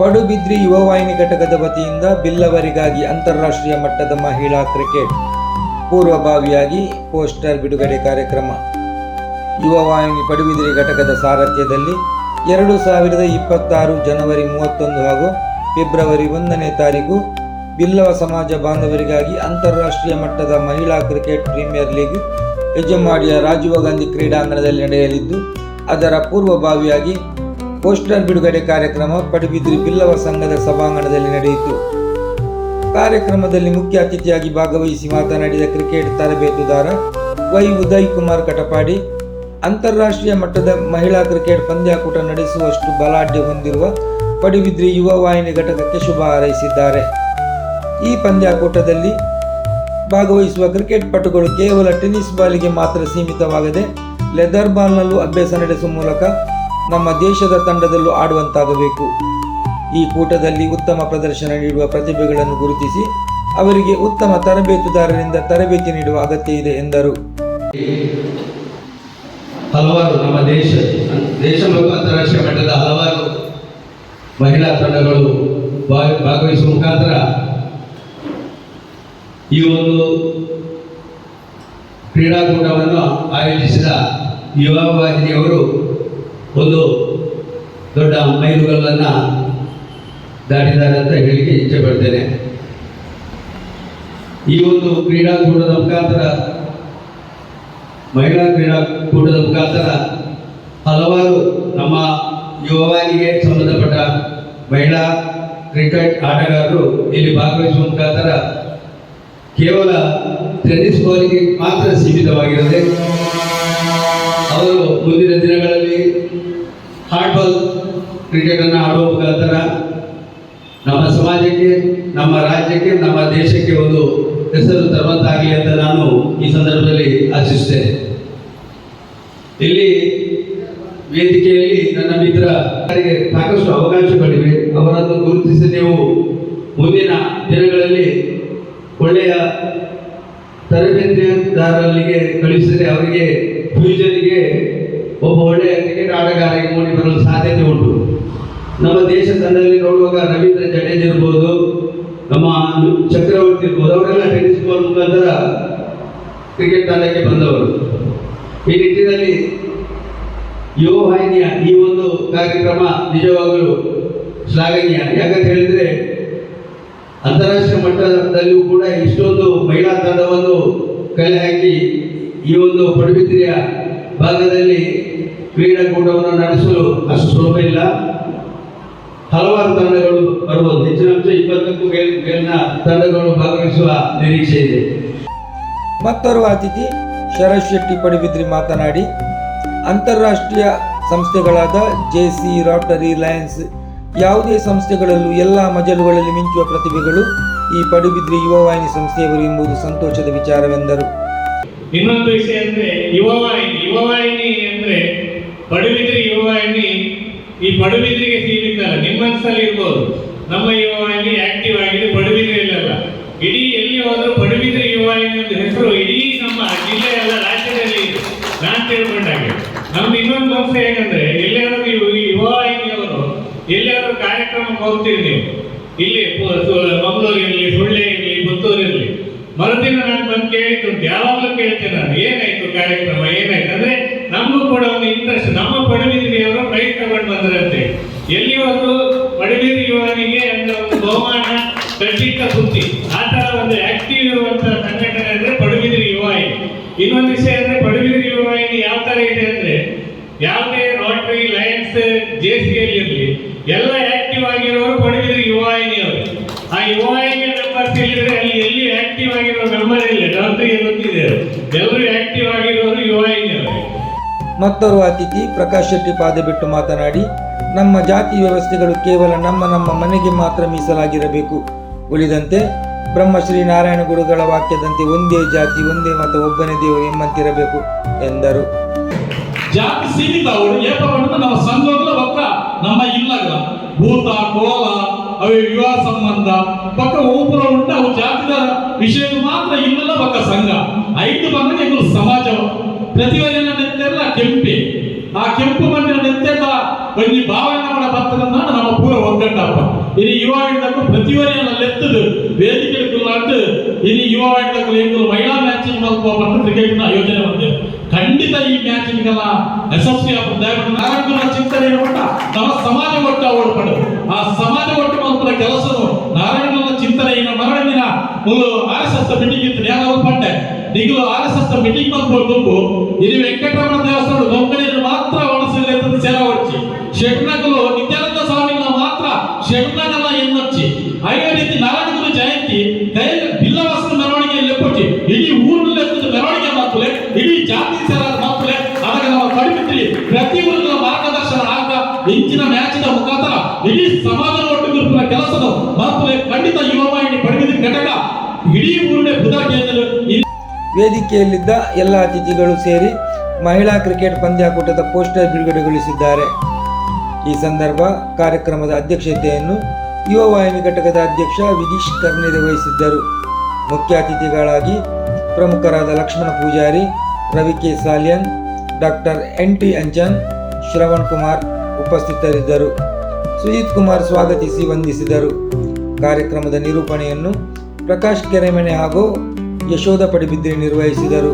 ಪಡುಬಿದ್ರಿ ಯುವವಾಹಿನಿ ಘಟಕದ ವತಿಯಿಂದ ಬಿಲ್ಲವರಿಗಾಗಿ ಅಂತಾರಾಷ್ಟ್ರೀಯ ಮಟ್ಟದ ಮಹಿಳಾ ಕ್ರಿಕೆಟ್ ಪೂರ್ವಭಾವಿಯಾಗಿ ಪೋಸ್ಟರ್ ಬಿಡುಗಡೆ ಕಾರ್ಯಕ್ರಮ. ಯುವವಾಹಿನಿ ಪಡುಬಿದ್ರಿ ಘಟಕದ ಸಾರಥ್ಯದಲ್ಲಿ ಎರಡು ಸಾವಿರದ ಇಪ್ಪತ್ತಾರು ಜನವರಿ ಮೂವತ್ತೊಂದು ಹಾಗೂ ಫೆಬ್ರವರಿ ಒಂದನೇ ತಾರೀಕು ಬಿಲ್ಲವ ಸಮಾಜ ಬಾಂಧವರಿಗಾಗಿ ಅಂತಾರಾಷ್ಟ್ರೀಯ ಮಟ್ಟದ ಮಹಿಳಾ ಕ್ರಿಕೆಟ್ ಪ್ರೀಮಿಯರ್ ಲೀಗ್ ಯಜಮಾಡಿಯ ರಾಜೀವ ಗಾಂಧಿ ಕ್ರೀಡಾಂಗಣದಲ್ಲಿ ನಡೆಯಲಿದ್ದು, ಅದರ ಪೂರ್ವಭಾವಿಯಾಗಿ ಪೋಸ್ಟರ್ ಬಿಡುಗಡೆ ಕಾರ್ಯಕ್ರಮ ಪಡುಬಿದ್ರಿ ಬಿಲ್ಲವ ಸಂಘದ ಸಭಾಂಗಣದಲ್ಲಿ ನಡೆಯಿತು. ಕಾರ್ಯಕ್ರಮದಲ್ಲಿ ಮುಖ್ಯ ಅತಿಥಿಯಾಗಿ ಭಾಗವಹಿಸಿ ಮಾತನಾಡಿದ ಕ್ರಿಕೆಟ್ ತರಬೇತುದಾರ ವೈ ಉದಯ್ ಕುಮಾರ್ ಕಟಪಾಡಿ, ಅಂತಾರಾಷ್ಟ್ರೀಯ ಮಟ್ಟದ ಮಹಿಳಾ ಕ್ರಿಕೆಟ್ ಪಂದ್ಯಾಕೂಟ ನಡೆಸುವಷ್ಟು ಬಲಾಢ್ಯ ಹೊಂದಿರುವ ಪಡುಬಿದ್ರಿ ಯುವ ವಾಹಿನಿ ಘಟಕಕ್ಕೆ ಶುಭ ಹಾರೈಸಿದ್ದಾರೆ. ಈ ಪಂದ್ಯಾಕೂಟದಲ್ಲಿ ಭಾಗವಹಿಸುವ ಕ್ರಿಕೆಟ್ ಪಟುಗಳು ಕೇವಲ ಟೆನಿಸ್ ಬಾಲಿಗೆ ಮಾತ್ರ ಸೀಮಿತವಾಗದೆ, ಲೆದರ್ ಬಾಲ್ನಲ್ಲೂ ಅಭ್ಯಾಸ ನಡೆಸುವ ಮೂಲಕ ನಮ್ಮ ದೇಶದ ತಂಡದಲ್ಲೂ ಆಡುವಂತಾಗಬೇಕು. ಈ ಕೂಟದಲ್ಲಿ ಉತ್ತಮ ಪ್ರದರ್ಶನ ನೀಡುವ ಪ್ರತಿಭೆಗಳನ್ನು ಗುರುತಿಸಿ, ಅವರಿಗೆ ಉತ್ತಮ ತರಬೇತುದಾರರಿಂದ ತರಬೇತಿ ನೀಡುವ ಅಗತ್ಯ ಇದೆ ಎಂದರು. ಹಲವಾರು ನಮ್ಮ ದೇಶ ದೇಶ ಮತ್ತು ಅಂತಾರಾಷ್ಟ್ರೀಯ ಮಟ್ಟದ ಹಲವಾರು ಮಹಿಳಾ ತಂಡಗಳು ಭಾಗ- ಭಾಗವಹಿಸುವ ಮುಖಾಂತರ ಈ ಒಂದು ಕ್ರೀಡಾಕೂಟವನ್ನು ಆಯೋಜಿಸಿದ ಯುವ ವಾಹಿನಿಯವರು ಒಂದು ದೊಡ್ಡ ಮೈಲುಗಲ್ಲನ್ನು ದಾಟಿದ್ದಾರೆ ಅಂತ ಹೇಳಿಕೆ ಇಚ್ಛೆ ಪಡ್ತೇನೆ. ಈ ಒಂದು ಕ್ರೀಡಾಕೂಟದ ಮುಖಾಂತರ, ಮಹಿಳಾ ಕ್ರೀಡಾಕೂಟದ ಮುಖಾಂತರ ಹಲವಾರು ನಮ್ಮ ಯುವವಾನಿಗೆ ಸಂಬಂಧಪಟ್ಟ ಮಹಿಳಾ ಕ್ರಿಕೆಟ್ ಆಟಗಾರರು ಇಲ್ಲಿ ಭಾಗವಹಿಸುವ ಮುಖಾಂತರ ಕೇವಲ ಟೆನ್ನಿಸ್ ಬಾಲಿಗೆ ಮಾತ್ರ ಸೀಮಿತವಾಗಿರದೆ ಅವರು ಮುಂದಿನ ದಿನಗಳಲ್ಲಿ ಹಾರ್ಟ್ಬಾಲ್ ಕ್ರಿಕೆಟನ್ನು ಆಡುವ ಮುಖಾಂತರ ನಮ್ಮ ಸಮಾಜಕ್ಕೆ, ನಮ್ಮ ರಾಜ್ಯಕ್ಕೆ, ನಮ್ಮ ದೇಶಕ್ಕೆ ಒಂದು ಹೆಸರು ತರುವಂತಾಗಲಿ ಅಂತ ನಾನು ಈ ಸಂದರ್ಭದಲ್ಲಿ ಆಶಿಸುತ್ತೇನೆ. ಇಲ್ಲಿ ವೇದಿಕೆಯಲ್ಲಿ ನನ್ನ ಮಿತ್ರ ಸಾಕಷ್ಟು ಅವಕಾಶಗಳಿವೆ. ಅವರನ್ನು ಗುರುತಿಸಿ ನೀವು ಮುಂದಿನ ದಿನಗಳಲ್ಲಿ ಒಳ್ಳೆಯ ತರಬೇತಿದಾರರಿಗೆ ಕಳಿಸಿದರೆ ಅವರಿಗೆ ಫ್ಯೂಚರಿಗೆ ಒಬ್ಬ ಒಳ್ಳೆಯ ಕ್ರಿಕೆಟ್ ಆಟಗಾರರಿಗೆ ಮೂಡಿ ಬರಲು ಸಾಧ್ಯತೆ ಉಂಟು. ನಮ್ಮ ದೇಶ ತಂಡದಲ್ಲಿ ನೋಡುವಾಗ ರವೀಂದ್ರ ಜಡೇಜ್ ಇರ್ಬೋದು, ನಮ್ಮ ಚಕ್ರವರ್ತಿ ಇರ್ಬೋದು, ಅವರೆಲ್ಲ ಟೆನ್ನಿಸ್ ಬಾಲ್ ಮುಖಾಂತರ ಕ್ರಿಕೆಟ್ ತಂಡಕ್ಕೆ ಬಂದವರು. ಈ ನಿಟ್ಟಿನಲ್ಲಿ ಯುವ ವಾಹಿನಿಯ ಈ ಒಂದು ಕಾರ್ಯಕ್ರಮ ನಿಜವಾಗಲೂ ಶ್ಲಾಘನೀಯ. ಯಾಕಂತ ಹೇಳಿದ್ರೆ ಅಂತಾರಾಷ್ಟ್ರೀಯ ಮಟ್ಟದಲ್ಲಿಯೂ ಕೂಡ ಇಷ್ಟೊಂದು ಮಹಿಳಾ ತಂಡವನ್ನು ಕಲೆ ಹಾಕಿ ಈ ಒಂದು ಪಡುಬಿದ್ರಿಯ ಭಾಗದಲ್ಲಿ ಕ್ರೀಡಾಕೂಟವನ್ನು ನಡೆಸಲು ಅಷ್ಟು ಸುಲಭ ಇಲ್ಲ. ಹಲವಾರು ತಂಡಗಳು ಬರ್ಬೋದು ಹೆಚ್ಚಿನ ಅಂಶ ಇಪ್ಪತ್ತಕ್ಕೂ ಮೇಲ್, ಮೇಲಿನ ತಂಡಗಳು ಭಾಗವಹಿಸುವ ನಿರೀಕ್ಷೆ ಇದೆ. ಮತ್ತೋರ್ವ ಅತಿಥಿ, ಶರತ್ ಶೆಟ್ಟಿ ಪಡುಬಿದ್ರಿ ಮಾತನಾಡಿ, ಅಂತಾರಾಷ್ಟ್ರೀಯ ಸಂಸ್ಥೆಗಳಾದ ಜೆ ಸಿ ರಾಟರಿ, ಲಯನ್ಸ್ ಯಾವುದೇ ಸಂಸ್ಥೆಗಳಲ್ಲೂ ಎಲ್ಲ ಮಜಲುಗಳಲ್ಲಿ ಮಿಂಚುವ ಪ್ರತಿಭೆಗಳು ಈ ಪಡುಬಿದ್ರಿ ಯುವವಾಹಿನಿ ಸಂಸ್ಥೆಯವರು ಎಂಬುದು ಸಂತೋಷದ ವಿಚಾರವೆಂದರು. ಇನ್ನೊಂದು ವಿಷಯ ಅಂದ್ರೆ ಯುವವಾಹಿನಿ ಯುವವಾಹಿನಿ ಅಂದ್ರೆ ಪಡುಬಿದ್ರಿ ಯುವವಾಹಿನಿ, ಈ ಪಡುಬಿದ್ರಿಗೆ ಸೀಮಿತ ಅಲ್ಲ ನಿಮ್ಮ ಮನಸ್ಸಲ್ಲಿ ಇರ್ಬೋದು. ನಮ್ಮ ಯುವವಾಹಿನಿ ಆಕ್ಟಿವ್ ಆಗಿದೆ ಪಡುಬಿದ್ರಿಯಲ್ಲ ಇಡೀ ಎಲ್ಲಿ ಹೋದ್ರು ಪಡುಬಿದ್ರಿ ಯುವವಾಹಿನಿ ಅಂತ ಹೆಸರು ಇಡೀ ನಮ್ಮ ಜಿಲ್ಲೆ ಎಲ್ಲ ರಾಜ್ಯದಲ್ಲಿ ನಾನು ತಿಳ್ಕೊಂಡಾಗೆ ನಮ್ದು ಇನ್ನೊಂದು ಅಂಶ ಏನಂದ್ರೆ ಎಲ್ಲಾದ್ರೂ ನೀವು ಯುವವಾಹಿನಿಯವರು ಎಲ್ಲಾದ್ರೂ ಕಾರ್ಯಕ್ರಮಕ್ಕೆ ಹೋಗ್ತೀರಿ ನೀವು. ಇಲ್ಲಿ ಮಂಗಳೂರಿರಲಿ ಸುಳ್ಳೆ ಇರಲಿ, ಪುತ್ತೂರು ಇರಲಿ. ಮರುದಿನ ನಾನು ಬಂದು ಕೇಳಿದ್ದುಂಟು ಯಾವಾಗಲೂ ಕೇಳ್ತೇನೆ ನಾನು, ಏನಾಯ್ತು ಕಾರ್ಯಕ್ರಮ, ಏನಾಯ್ತು? ಅಂದ್ರೆ ನಮಗೂ ಕೂಡ ಒಂದು ಇಂಟ್ರೆಸ್ಟ್ ನಮ್ಮ ಪಡುಬಿದ್ರಿಯವರು ಪ್ರೈಸ್ ತಗೊಂಡು ಬಂದ್ರಂತೆ. ಎಲ್ಲಿವರೆಗೂ ಪಡುಬಿದ್ರಿ ಯುವನಿಗೆ ಅಂದ್ರೆ ಒಂದು ಬಹುಮಾನ ಖಂಡಿತ ಸುದ್ದಿ. ಆ ತರ ಒಂದು ಆಕ್ಟಿವ್ ಇರುವಂತಹ ಸಂಘಟನೆ ಅಂದ್ರೆ ಪಡುಬಿದ್ರಿ ಯುವಾಯಿ ಇನ್ನೊಂದು ವಿಷಯ ಅಂದ್ರೆ ಪಡುಬಿದ್ರಿ ಯುವಾಯಿನಿ ಯಾವ ತರ ಇದೆ ಅಂದ್ರೆ ಯಾವುದೇ rotary lions J C L ಇರಲಿ, ಎಲ್ಲ ಆಕ್ಟಿವ್ ಆಗಿರೋರು ಪಡುಬಿದ್ರಿ ಯುವಾಹಿನಿಯವರು ಆ ಯುವಾಹಿನಿ ಆಗಿರೋ ಮೆಂಬರ್ ಇಲ್ಲ ಡಾಕ್ಟರ್ಗೆ ಗೊತ್ತಿದೆ ಎಲ್ಲರೂ ಆಕ್ಟಿವ್ ಆಗಿರೋರು ಮತ್ತೋರ್ವ ಅತಿಥಿ ಪ್ರಕಾಶ್ ಶೆಟ್ಟಿ ಪಾದೆ ಬಿಟ್ಟು ಮಾತನಾಡಿ ನಮ್ಮ ಜಾತಿ ವ್ಯವಸ್ಥೆಗಳು ಕೇವಲ ನಮ್ಮ ನಮ್ಮ ಮನೆಗೆ ಮಾತ್ರ ಮೀಸಲಾಗಿರಬೇಕು. ಉಳಿದಂತೆ ಬ್ರಹ್ಮಶ್ರೀ ನಾರಾಯಣ ಗುರುಗಳ ವಾಕ್ಯದಂತೆ ಒಂದೇ ಜಾತಿ ಒಂದೇ ಮತ ಒಬ್ಬನೇ ದೇವರು ಎಂಬಂತಿರಬೇಕು ಎಂದರು. ಜಾತಿ ಸೀಮಿತ ಅವರು ಏಪ ನಾವು ನಮ್ಮ ಸಂಘಗಳ ಒಕ್ಕ ನಮ್ಮ ಇಲ್ಲ ಭೂತ ಕೋಲ ಅವು ವಿವಾಹ ಸಂಬಂಧ. ಪಕ್ಕ ಒಬ್ಬರ ಉಂಟ, ಅವು ಜಾತಿದ ವಿಷಯದ ಮಾತ್ರ ಇಲ್ಲಲ್ಲ ಪಕ್ಕ ಸಂಘ. ಐದು ಬಂದ್ರೆ ಇವರು ಸಮಾಜ ಪ್ರತಿಭೆಯನ್ನ ನೆತ್ತೆಲ್ಲ ಕೆಂಪೆ. ಆ ಕೆಂಪು ಮಣ್ಣಿನ ನೆತ್ತೆಲ್ಲ ಬನ್ನಿ ಭಾವನೆ ಮಾಡ ಬರ್ತದನ್ನ ನಮ್ಮ ಪೂರ ಒಗ್ಗಟ್ಟಪ್ಪ. ಇನ್ನು ಯುವ ಹಿಡಿದಕ್ಕೂ ಪ್ರತಿಯೊಂದನ್ನು ನೆತ್ತದು ವೇದಿಕೆ ವೇದಿಕೆಗಳಾಂಟು ಇನ್ನು ಯುವ ಹಿಡಿದಕ್ಕೂ ಎಂಕಲು ಮಹಿಳಾ ಮ್ಯಾಚಿಂಗ್ ಕ್ರಿಕೆಟ್ ಕ್ರಿಕೆಟ್ನ ಯೋಜನೆ ಬಂದಿದೆ. ಖಂಡಿತ ಈ ಮ್ಯಾಚಿಂಗ್ ಯಶಸ್ವಿ ನಾರಾಯಣ ಚಿಂತನೆ ಕೊಟ್ಟ ನಮ್ಮ ಸಮಾಜ ಒಟ್ಟು ಅವಳು ಪಡು ಆ ಸಮಾಜ ಒಟ್ಟು ಕೆಲಸನು ನಾರಾಯಣನ ಚಿಂತನೆಯ ಮರಣಿನ ಒಂದು ಆರ್ ಎಸ್ ಎಸ್ ಮೀಟಿಂಗ್ ಇತ್ತು ಯಾರು ಪಟ್ಟೆ ನಿಗಲು ಆರ್ ಎಸ್ ಎಸ್ ಮೀಟಿಂಗ್ ಗುಂಪು ಇದು ವೆಂಕಟರಮಣ ದೇವಸ್ಥಾನ ದೊಂಕಣಿಯನ್ನು ಮಾತ್ರ ಒಣಸಿಲ್ಲ ಅಂತ ಸೇರ ಹೊಚ್ಚಿ ಶೆಟ್ನಗಲು ನಿತ್ಯಾನಂದ ಸ್ವಾಮಿಗಳ ಮಾತ್ರ ಶೆಟ್ನಗಲ ಎನ್ನೊಚ್ಚಿ ಅದೇ ರೀತಿ ನಾರಾಯಣಗುರು ಜಯಂತಿ, ಕೈಯಲ್ಲಿ ಬಿಲ್ಲವಾಸನ ಮೆರವಣಿಗೆಯಲ್ಲಿ ಕೊಚ್ಚಿ ಇಡೀ ಊರಿನಲ್ಲಿ ಮೆರವಣಿಗೆ ಮಾತ್ರ ಇಡೀ ಜಾತಿ ಸೇರಾದ ಮಾತ್ರ ಅದಕ್ಕೆ ನಾವು ಕಡಿಮೆ ಪ್ರತಿ ಊರಿನ ಮಾರ್ಗದರ್ಶನ ಆಗ ಹೆಚ್ಚಿನ ಮ್ಯಾಚಿನ ಮುಖಾಂತರ ಇಡೀ ಸಮಾಜ ಖಂಡಿತ ಯುವವಾಹಿನಿ ಘಟಕ ಇಡೀ ಊರಿನ ಬುಧ ವೇದಿಕೆಯಲ್ಲಿದ್ದ ಎಲ್ಲ ಅತಿಥಿಗಳು ಸೇರಿ ಮಹಿಳಾ ಕ್ರಿಕೆಟ್ ಪಂದ್ಯಾಕೂಟದ ಪೋಸ್ಟರ್ ಬಿಡುಗಡೆಗೊಳಿಸಿದ್ದಾರೆ. ಈ ಸಂದರ್ಭ ಕಾರ್ಯಕ್ರಮದ ಅಧ್ಯಕ್ಷತೆಯನ್ನು ಯುವ ವಾಹಿನಿ ಘಟಕದ ಅಧ್ಯಕ್ಷ ವಿದೀಶ್ ಕರ್ನೆ ವಹಿಸಿದ್ದರು ಮುಖ್ಯ ಅತಿಥಿಗಳಾಗಿ ಪ್ರಮುಖರಾದ Lakshmana Poojary, Ravi K Salian, doctor N T Anjan, Shravan Kumar ಉಪಸ್ಥಿತರಿದ್ದರು. ಸುಜಿತ್ ಕುಮಾರ್ ಸ್ವಾಗತಿಸಿ ವಂದಿಸಿದರು. ಕಾರ್ಯಕ್ರಮದ ನಿರೂಪಣೆಯನ್ನು ಪ್ರಕಾಶ್ ಕೆರೆಮನೆ ಹಾಗೂ ಯಶೋಧ ಪಡಿಬಿದ್ರಿ ನಿರ್ವಹಿಸಿದರು.